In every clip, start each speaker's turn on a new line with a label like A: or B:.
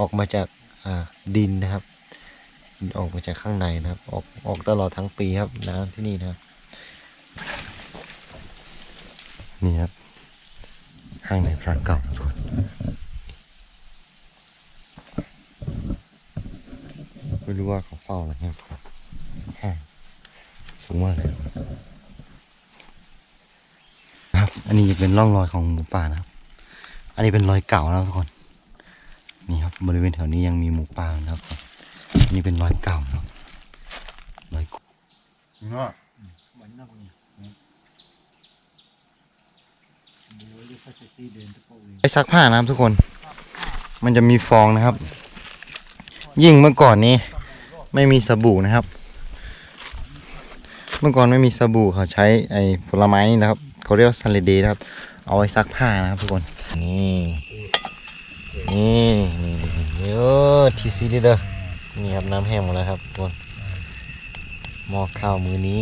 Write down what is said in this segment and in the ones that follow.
A: ออกมาจากดินนะครับ ออกมาจากข้างในนะครับ ออกออกตลอดทั้งปีครับน้ำที่นี่นะนี่ครับข้างในพระเก่าทุกคนไม่รู้ว่าเขาเฝ้าอะไรครับห้างสูงมากเลยครับ อันนี้จะเป็นร่องรอยของหมูป่านะครับ อันนี้เป็นรอยเก่านะครับทุกคน นี่ครับบริเวณแถวนี้ยังมีหมูป่านะครับนนี้เป็นรอยเก่านะครับรอยกุ๊
B: บ
A: ไปซักผ้านะครับทุกคน มันจะมีฟองนะครับ ยิ่งเมื่อก่อนนี้ ไม่มีสบู่นะครับ เมื่อก่อนไม่มีสบู่เขาใช้ไอ้ผลไม้นี่นะครับเขาเรียกว่าซันเลเดนะครับ เอาไว้ซักผ้านะครับทุกคน นี่ นี่นี่โอ้ทีซีดีเด้อนี่ครับน้ำแห้งหมดแล้วครับทุกคนหม้อข้าวมื้อนี้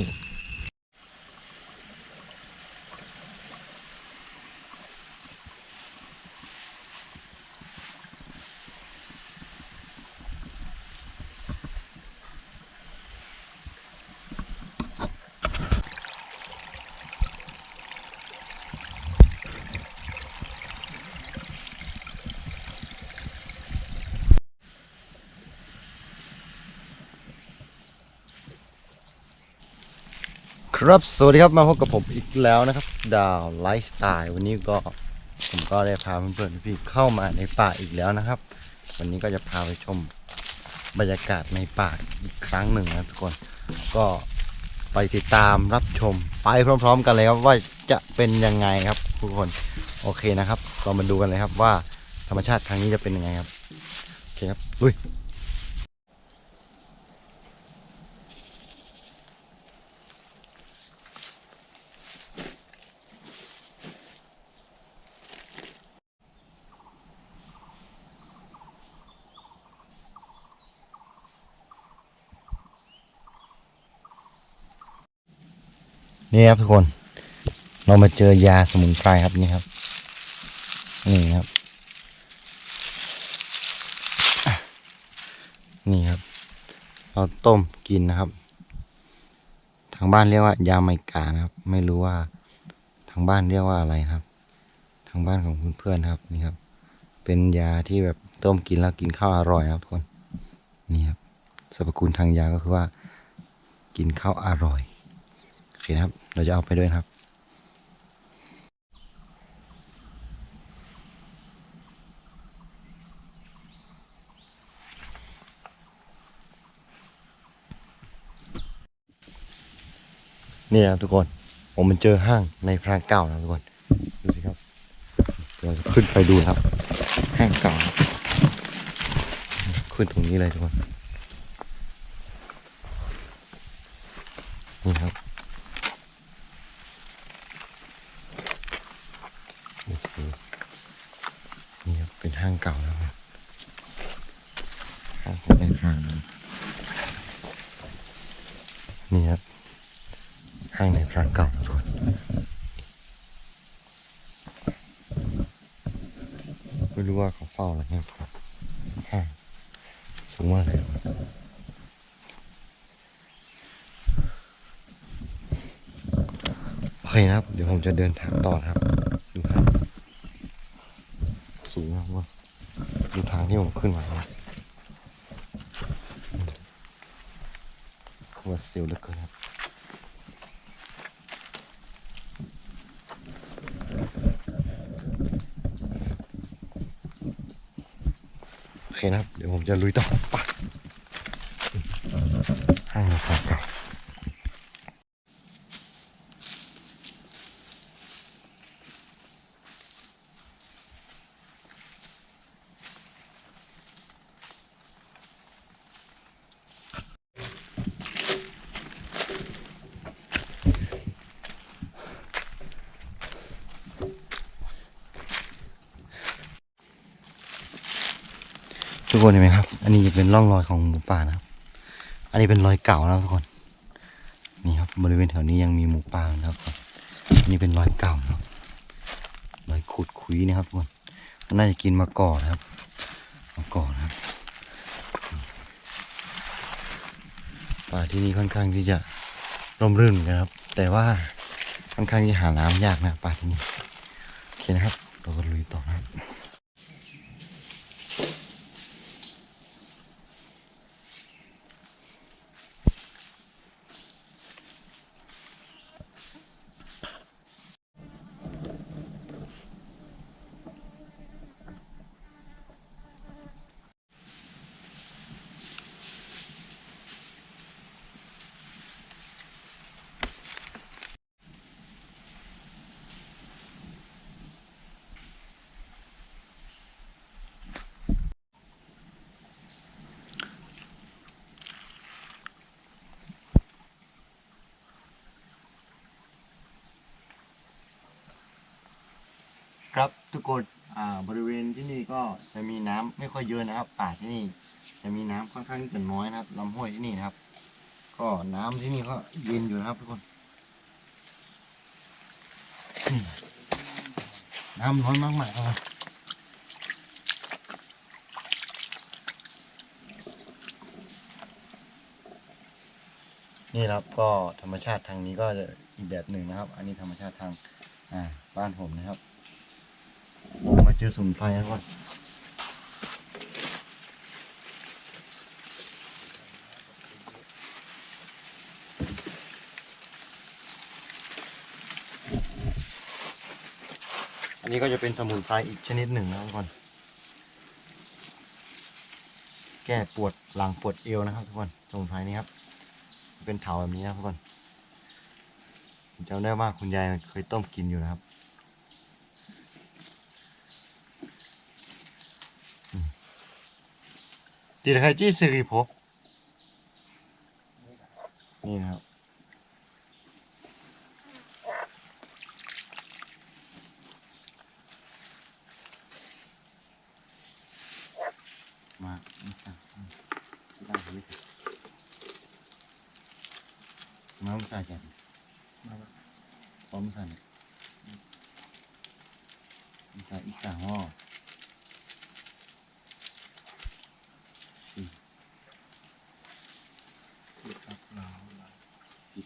A: ครับ สวัสดีครับ มาพบกับผมอีกแล้วนะครับ ดาวไลฟ์สไตล์วันนี้ก็ผมก็ได้พาเพื่อนๆพี่เข้ามาในป่าอีกแล้วนะครับ วันนี้ก็จะพาไปชมบรรยากาศในป่าอีกครั้งหนึ่งนะทุกคนก็ไปติดตามรับชม ไปพร้อม ๆ กันเลยครับว่าจะเป็นยังไงครับทุกคนโอเคนะครับ เรามาดูกันเลยครับว่าธรรมชาติครั้งนี้จะเป็นยังไงครับโอเคครับลุย นี่ครับทุกคน เรามาเจอยาสมุนไพรครับนี่ครับ นี่ครับ นี่ครับ เราต้มกินนะครับ ทางบ้านเรียกว่ายาไมกานะครับ ไม่รู้ว่าทางบ้านเรียกว่าอะไรครับ ทางบ้านของเพื่อนๆนะครับนี่ครับ เป็นยาที่แบบต้มกินแล้วกินข้าวอร่อยครับทุกคนนี่ครับสรรพคุณทางยาก็คือว่า กินข้าวอร่อย โอเคนะครับ เราจะเอาไปด้วยครับนี่นะทุกคน ผมมันเจอห้างในพรางเก่านะทุกคน ดูสิครับเราจะขึ้นไปดูครับ ห้างเก่า ขึ้นตรงนี้เลยทุกคนครับ โอ้โหนี่ครับ เป็นห้างเก่าแล้วครับห้างของในห้างนี่ครับ ห้างในพระเก่านะทุกคน ไม่รู้ว่าเขาเฝ้าอะไรครับห้างสูงมากเลยโอเคนะครับ เดี๋ยวผมจะเดินทางต่อครับ ดูครับ สูงมากว่าดูทางที่ผมขึ้นมาครับว่าเซลเหลือเกินครับ โอเค นะครับ เดี๋ยวผมจะลุยต่อไป ทุกคนเห็นไหมครับ อันนี้จะเป็นร่องรอยของหมูป่านะครับ อันนี้เป็นรอยเก่านะทุกคน นี่ครับบริเวณแถวนี้ยังมีหมูป่านะครับ นี่เป็นรอยเก่านะครับรอยขุดคุยนะครับทุกคนน่าจะกินมาก่อนนะครับ มาก่อนนะครับ ป่าที่นี่ค่อนข้างที่จะร่มรื่นนะครับ แต่ว่าค่อนข้างที่หาน้ำยากนะป่าที่นี่ โอเคนะครับ ครับทุกคนอ่าบริเวณที่นี่ก็จะมีน้ำไม่ค่อยเยอะนะครับ ป่าที่นี่ จะมีน้ำค่อนข้างจะน้อยนะครับลำห้วยที่นี่นะครับ ก็น้ำที่นี่ก็เย็นอยู่นะครับ ทุกคนน้ำน้อยมากๆครับนี่ครับก็ธรรมชาติทางนี้ก็จะอีกแบบหนึ่งนะครับ อันนี้ธรรมชาติทางบ้านผมนะครับ อสมุนไพรแล้วก่อนอันนี้ก็จะเป็นสมุนไพรอีกชนิดหนึ่งนะครับทุกคน แก้ปวดหลังปวดเอวนะครับทุกคน สมุนไพรนี้ครับ เป็นเถาแบบนี้นะทุกคนจำได้ว่าคุณยายเคยต้มกินอยู่นะครับ ติดใครจี้สิริภพนี่นะครับ มาไม่สั่งที่ได้ไม่ถึงมาไม่สั่งแกน
B: มาแล้ว
A: พร้อมสั่งไม่สั่งอีกสั่งว่า
B: ที่ครับเราเรา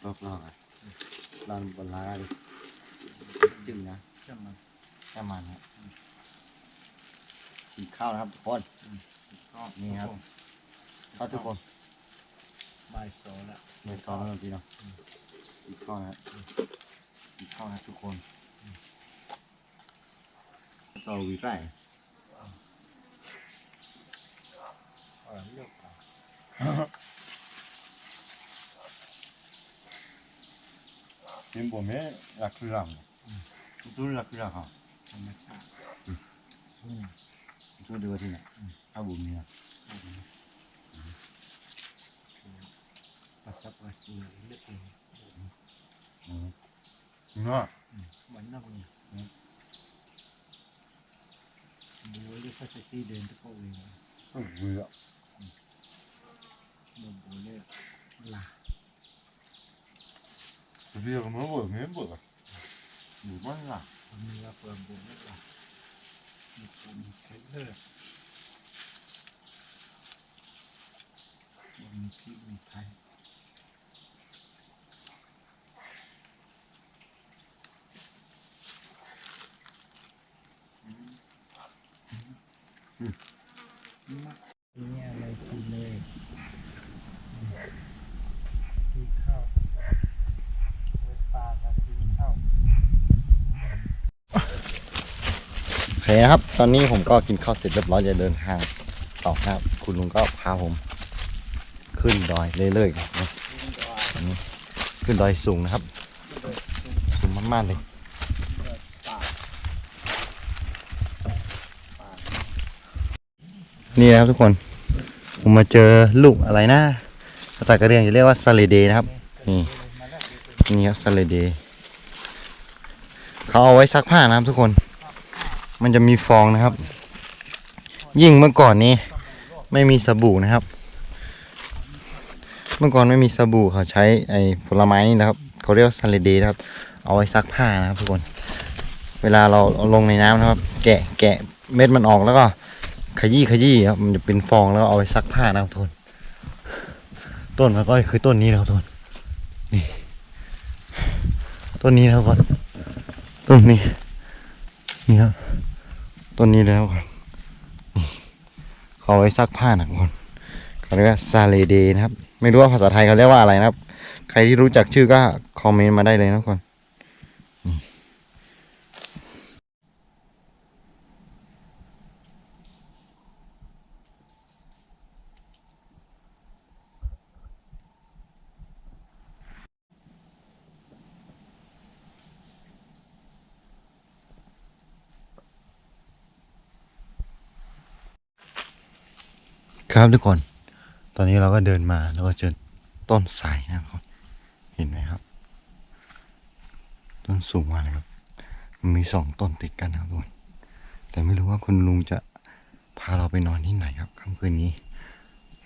A: อีกรอบรอบอะลานบนล้าดิจึงนะ
B: จะมา
A: แค่มันครับกินข้าวนะครับทุกคน
B: ก็
A: นี่ครับ ข้าวทุกคน
B: บ่ายสองแล้ว
A: ไม่ซ้อมแล้วพี่เนาะกินข้าวนะครับกินข้าวนะครับทุกคนต่อวีไป
B: เออเลือกเอา
A: 긴 봄에 야클랑 둘 야클랑 하 둘이 어디냐 아
B: 몸이야 바삭바삭 이렇게
A: 누나
B: 맞나 보
A: 냐 뭐
B: 원래 사실 이 렌즈
A: 꺼고 있는 거야 뭐야 너 몰래 몰라 나
B: มีละเปิดบุญเลือกลามีคนใช้เลือกมีพริกมีไทย เนี่ยอะไรกินเลยกินข้าวโอ้ปลากับกินข้าว
A: โอเคนะครับ ตอนนี้ผมก็กินข้าวเสร็จเรียบร้อยจะเดินทางต่อครับ คุณลุงก็พาผม ขึ้นดอยเรื่อยๆนะอันนี้ขึ้นดอยสูงนะครับ สูงมากๆเลยนี่นะครับทุกคน ผมมาเจอลูกอะไรนะภาษากะเหรี่ยงจะเรียกว่าซาเลเดนะครับ นี่นี่ครับซาเลเดเขาเอาไว้ซักผ้านะครับทุกคน มันจะมีฟองนะครับ ยิ่งเมื่อก่อนนี้ ไม่มีสบู่นะครับ เมื่อก่อนไม่มีสบู่เขาใช้ไอ้ผลไม้นี่นะครับเขาเรียกว่าซาเลเดนะครับ เอาไว้ซักผ้านะครับทุกคน เวลาเราลงในน้ำนะครับ แกะแกะเม็ดมันออกแล้วก็ขยี้ขยี้ครับมันจะเป็นฟองแล้วเอาไว้ซักผ้านะครับทุกคนต้นมะก้อยคือต้นนี้นะครับต้นนี่ต้นนี้นะครับก่อนต้นนี้นี่ครับ ต้นนี้แล้วก่อนนี่เขาเอไว้ซักผ้านะทุกคนเขาเรียกว่าซาเลเดนะครับ ไม่รู้ว่าภาษาไทยเขาเรียกว่าอะไรนะครับ ใครที่รู้จักชื่อก็คอมเมนต์มาได้เลยนะคน ครับทุกคน ตอนนี้เราก็เดินมาแล้วก็เจอต้นไทรนะครับ เห็นไหมครับ ต้นสูงมากเลยครับ มันมีสองต้นติดกันนะครับทุกคน แต่ไม่รู้ว่าคุณลุงจะพาเราไปนอนที่ไหนครับค่ำคืนนี้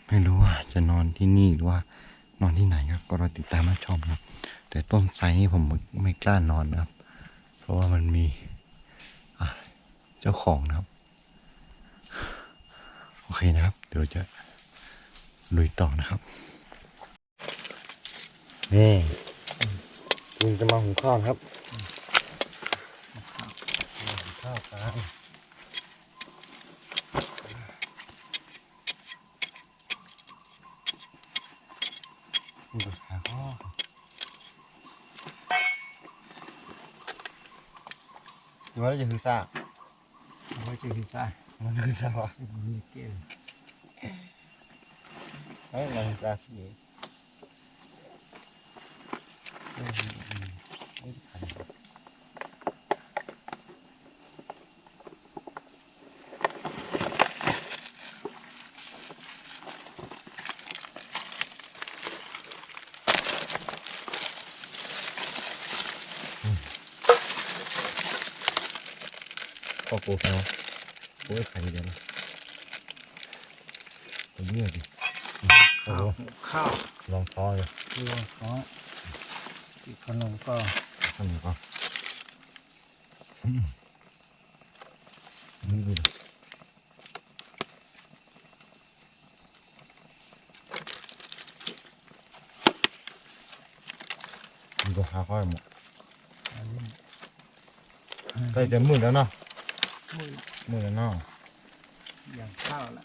A: ไม่รู้ว่าจะนอนที่นี่หรือว่านอนที่ไหนครับ ก็รอติดตามมาชมครับ แต่ต้นไทรนี่ผมไม่กล้านอนนะครับ เพราะว่ามันมีเจ้าของนะครับ อเคนะครับ เดี๋ยวจะลุยต่อนะครับ นี่ลุงจะมาหุงข้าวครับหุงข้าวกันนี่ก็หาข้าวหรือว่าเราจะคือซาก
B: เอาว่า
A: มันคือซา กวะ
B: มีเกล
A: เอ้ยมันคือซากสิเอ้ยอืมอืมไม่ทันก็ปูเขาปูไอ้ไข่เดียวนะตัวเลือดดิโอ้
B: ข้าว
A: โห
B: ข้าว
A: ลองท้อเลย
B: รวมของอีกขนมก็
A: ทำหนึ่งก่อนอืมนี่ดูดิมันก็หาค่อยหมด
B: อันนี้
A: ใกล้จะมืดแล้วเนาะ
B: มือ
A: มืดแล้วเนาะ
B: อย่างข้าวละ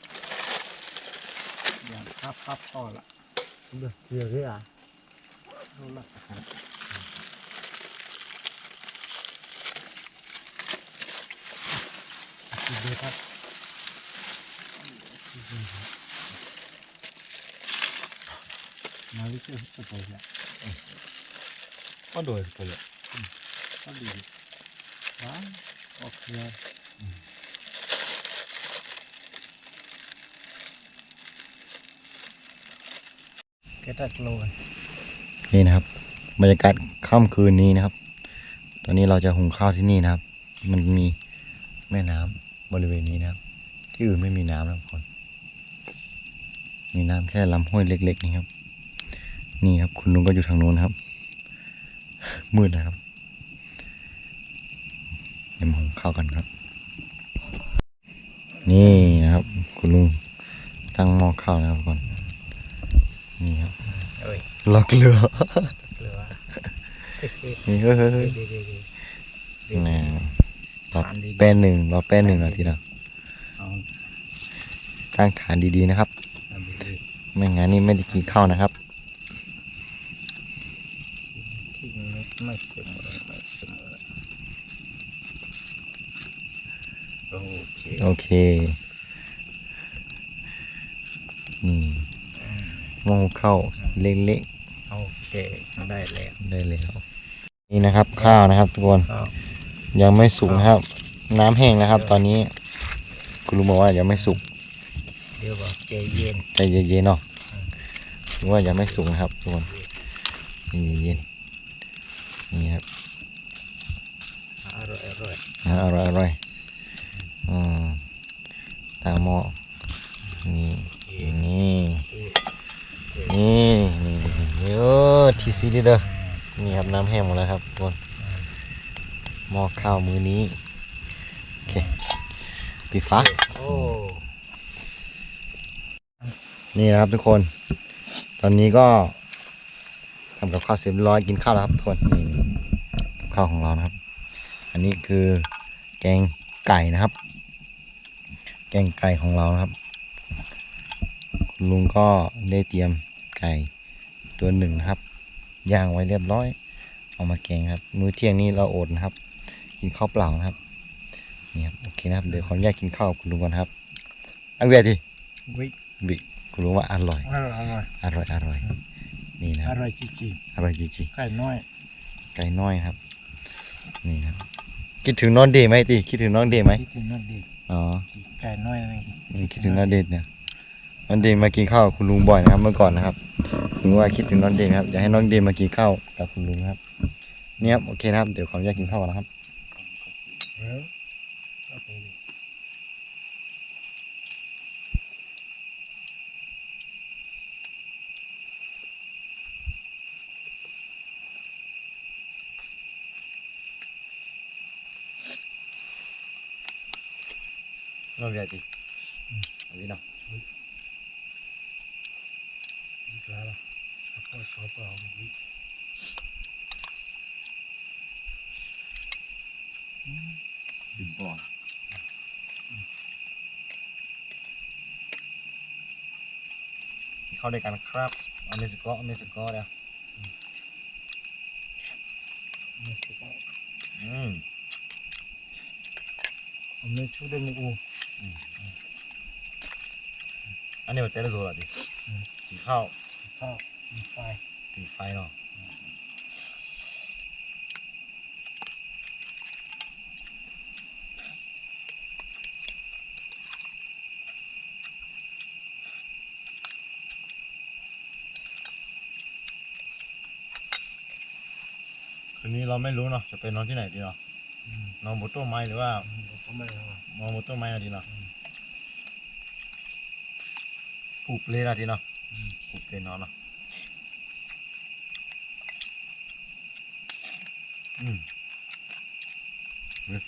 B: อย่างข้าวปั๊บพอละ
A: เดือดเดือดเลยอะ
B: รู้ละสิเดีครับมาลิเกอร์สเปรย์ละ
A: ก็โดยไปเลย
B: ก็ดีว้าวโอเคแกตักโลย
A: นี่นะครับบรรยากาศค่ำคืนนี้นะครับ ตอนนี้เราจะหุงข้าวที่นี่นะครับ มันมีแม่น้ำบริเวณนี้นะครับ ที่อื่นไม่มีน้ำนะครับทุกคนมีน้ำแค่ลำห้วยเล็ก ๆ นี่ครับ นี่ครับ คุณลุงก็อยู่ทางโน้นครับ มืดนะครับเดี๋ยวมาหุงข้าวกันครับ นี่นะครับ คุณลุงตั้งหม้อข้าวนะครับทุกคน นี่ครับ
B: เอ้ย
A: ล็อกเรือ
B: เหลือ
A: นี่เฮ้ยเฮ้ยเฮ้ย
B: ดีดีดีดี
A: แหม่รอแป้นหนึ่งรอแป้นหนึ่งนาทีละ
B: เอา
A: ตั้งฐานดีๆนะครับ
B: เอาดีดี
A: ไม่งั้นนี่ไม่ได้กินข้าวนะครับ
B: ทิ้งไม่ไม่เสมอไม่เสมอโอเค
A: โอเคนี่ หม้อข้าวเล็ก
B: โอเคได้แล้ว
A: ๆได้แล้วนี่นะครับ ข้าวนะครับทุกคน
B: ก็
A: ยังไม่สุกนะครับ น้ำแห้งนะครับ ตอนนี้คุณลุงบอกว่ายังไม่สุก
B: เดี๋ยวบอกใจเย็น
A: ใจเย็นๆเนาะหรือว่ายังไม่สุกนะครับทุกคนใจเย็นๆนี่ครับ
B: อร่อยอร่อย
A: อ่าอร่อยอร่อยอืมตามหม้อนี่นี่ นี่นี่นี่โอ้ทีซีดีเด้อนี่ครับน้ำแห้งหมดแล้วครับทุกคนหม้อข้าวมื้อนี้ โอเคปิดฟ้า
B: โอ้
A: นี่นะครับทุกคน ตอนนี้ก็ทำกับข้าวเสร็จร้อยกินข้าวแล้วครับทุกคนนี่กับข้าวของเรานะครับ อันนี้คือแกงไก่นะครับ แกงไก่ของเรานะครับคุณลุงก็ได้เตรียม ไก่ตัวหนึ่งนะครับย่างไว้เรียบร้อยเอามาแกงครับ มื้อเที่ยงนี้เราอดนะครับ กินข้าวเปล่านะครับนี่ครับโอเคนะครับเดี๋ยวขออนุญาตกินข้าวกับคุณลุงก่อนนะครับอังเวียที
B: วิ
A: บิคุณลุงว่าอร่อย
B: อร่อยอร่อย
A: อร่อยอร่อยนี่นะค
B: อ
A: รับ
B: ร่อยจริง
A: อร่อยจริง
B: ๆไก่น้อย
A: ๆไก่น้อยครับ นี่ครับคิดถึงน้องเดย์ไหมตีคิดถึงน้องเดย์ไหม
B: คิดถึงนั่นดี
A: อ๋อ
B: ไก่น้อยนั่นเอง
A: อืมคิดถึงน้องเดย์เนี่ย น้องเดย์มากินข้าวคุณลุงบ่อยนะครับ เมื่อก่อนนะครับถึงว่าคิดถึงน้องเดย์นครับอยากให้น้องเดย์มากินข้าวกับคุณลุงครับเนี่ยครับโอเคนะครับเดี๋ยวขออนุญาตกินข้าวก่อนนะครับ
B: เออโอเคดิ
A: น้องเวียตีเอาวินา
B: อีกแล้วล่ะ ข้าวโพดข้าวเปล่าวิ
A: ดิบบ่อนเข้าด้วยกันครับอเมริกาอเมริกาเนี่ย
B: ไม่ใช่ก็
A: อืม
B: ผมไม่ช่วยได้ไม่อู
A: อันนี้มันเจ๊ได้รู้หรอดิกินข้าว
B: ข้าว มีไฟ
A: ติดไฟเนาะคืนนี้เราไม่รู้เนาะจะไปนอนที่ไหนดีเนาะ
B: อืม
A: นอนบนต้นไม้หรือว่า
B: ผมไม่เอา
A: นอนบนต้นไม้อะดีเนาะผูกเลยอะดีเนาะผูกเลยนอนเนาะ อืมเฮ้ย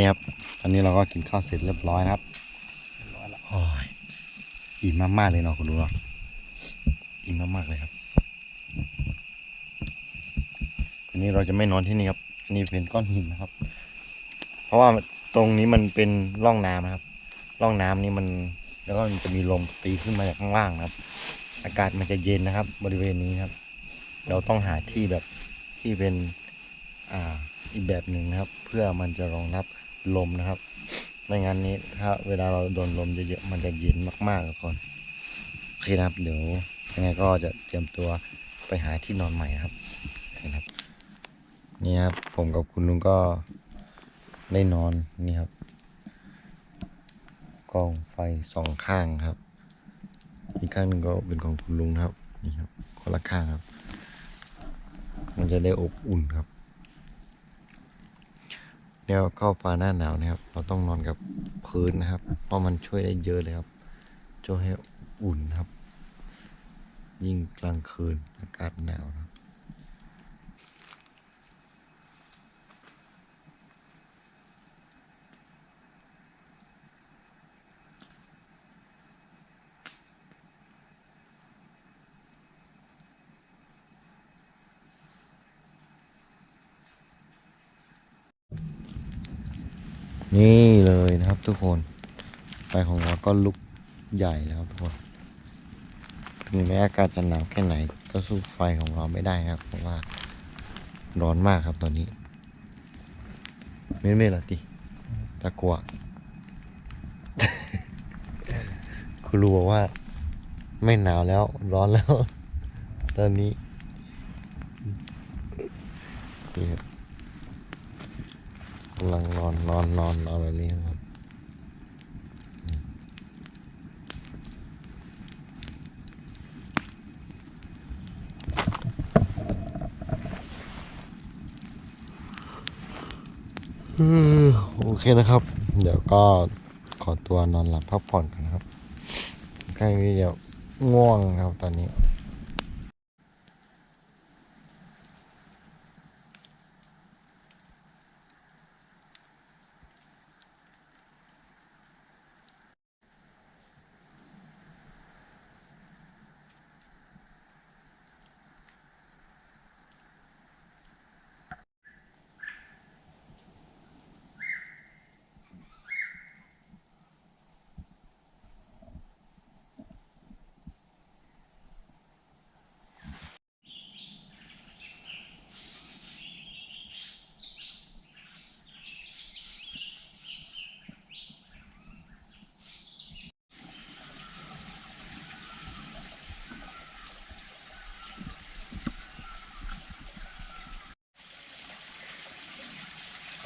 A: นี่ครับ ตอนนี้เราก็กินข้าวเสร็จเรียบร้อยนะครับ
B: ร้อยละ
A: โอ้ยอิ่มมากๆเลยเนาะคุณดูเนาะอิ่มมากๆเลยครับวันนี้เราจะไม่นอนที่นี่ครับอันนี่เป็นก้อนหินนะครับ เพราะว่าตรงนี้มันเป็นร่องน้ำนะครับ ร่องน้ำนี่มัน แล้วก็มันจะมีลมตีขึ้นมาจากข้างล่างนะครับ อากาศมันจะเย็นนะครับ บริเวณนี้นะครับ เราต้องหาที่แบบที่เป็น อ่าอีกแบบหนึ่งนะครับ เพื่อมันจะรองรับ ลมนะครับ ไม่งั้นนี้ถ้าเวลาเราโดนลมเยอะๆมันจะเย็นมากๆทุกคนโอเคนะครับ เดี๋ยวยังไงก็จะเตรียมตัวไปหาที่นอนใหม่นะครับโอเคครับ นี่ครับ ผมกับคุณลุงก็ได้นอนนี่ครับกองไฟสองข้างครับ อีกข้างหนึ่งก็เป็นของคุณลุงครับ นี่ครับคนละข้างครับ มันจะได้อบอุ่นครับ แล้วเข้าฟ้าหน้าหนาวนะครับ เราต้องนอนกับพื้นนะครับ เพราะมันช่วยได้เยอะเลยครับ ช่วยให้อุ่นครับ ยิ่งกลางคืนอากาศหนาวนะ นี่เลยนะครับทุกคนไฟของเราก็ลุกใหญ่แล้วทุกคนถึงแม้อากาศจะหนาวแค่ไหน ก็สู้ไฟของเราไม่ได้นะครับเพราะว่าร้อนมากครับตอนนี้ไม่ไม่ละติตะกลัวคุณรู้ว่า ไม่หนาวแล้ว ร้อนแล้ว ตอนนี้ นี่ครับ กำลังนอนนอนนอนนอนแบบนี้ครับอือโอเคนะครับ เดี๋ยวก็ขอตัวนอนหลับพักผ่อนกันนะครับใกล้ที่จะง่วงครับตอนนี้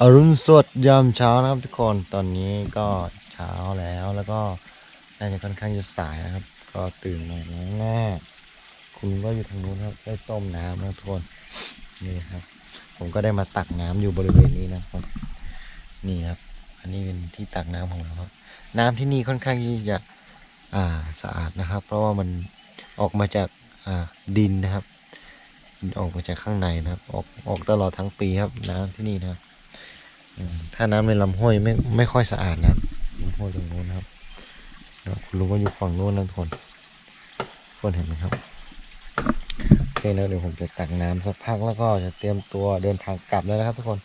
A: อรุณสดยามเช้านะครับทุกคนตอนนี้ก็เช้าแล้วแล้วก็น่าจะค่อนข้างจะสายนะครับ ก็ตื่นมาแล้วแม่คุณก็อยู่ทางนู้นครับได้ต้มน้ำนะทุกคนนี่ครับ ผมก็ได้มาตักน้ำอยู่บริเวณนี้นะครับ นี่ครับ อันนี้เป็นที่ตักน้ำของเราครับ น้ำที่นี่ค่อนข้างที่จะอ่าสะอาดนะครับ เพราะว่ามันออกมาจากอ่าดินนะครับ ออกมาจากข้างในนะครับ ออกออกตลอดทั้งปีครับน้ำที่นี่นะครับ ถ้าน้ำในลำห้วยไม่ไม่ค่อยสะอาดนะลำห้วยตรงโน้นครับแล้วคุณลุงก็อยู่ฝั่งโน้นนะทุกคนทุกคนเห็นไหมครับโอเคแล้วเดี๋ยวผมจะตักน้ำสักพักแล้วก็จะเตรียมตัวเดินทางกลับแล้วนะครับ ทุกคน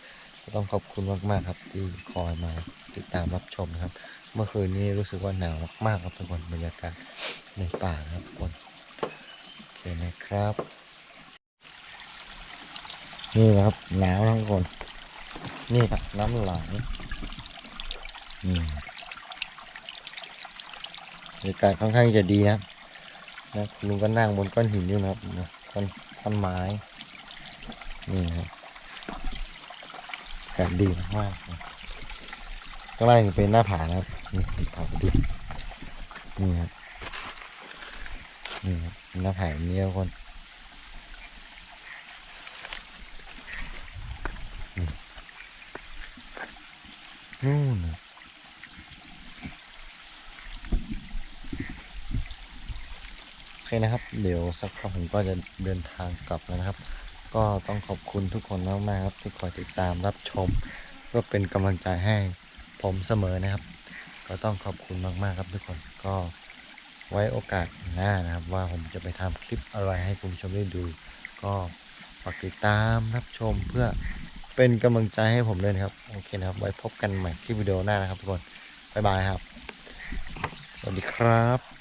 A: ต้องขอบคุณมากๆครับ ที่คอยมาติดตามรับชมนะครับ เมื่อคืนนี้รู้สึกว่าหนาวมากๆครับทุกคนบรรยากาศในป่าครับทุกคนโอเคนะครับ นี่นะครับหนาวนะทุกคน นี่ครับน้ำไหลนี่บรรยากาศค่อนข้างจะดีนะนะลุงก็นั่งบนก้อนหินอยู่นะครับก้อนก้อนไม้นี่ครับอากาศดีมากๆนะข้างล่างเป็นหน้าผานะครับนี่เป็นผาดูนี่ครับนี่ครับหน้าผาแบบนี้ทุกคน นู่นน่ะโอเคนะครับ เดี๋ยวสักพักผมก็จะเดินทางกลับแล้วนะครับ ก็ต้องขอบคุณทุกคนมากๆครับ ที่คอยติดตามรับชม ก็เป็นกำลังใจให้ผมเสมอนะครับ ก็ต้องขอบคุณมากๆครับทุกคนก็ไว้โอกาสหน้านะครับ ว่าผมจะไปทำคลิปอะไรให้คุณผู้ชมได้ดู ก็ฝากติดตามรับชมเพื่อ เป็นกำลังใจให้ผมด้วยนะครับ โอเคนะครับ ไว้พบกันใหม่ที่วิดีโอหน้านะครับทุกคน บ๊ายบายครับ สวัสดีครับ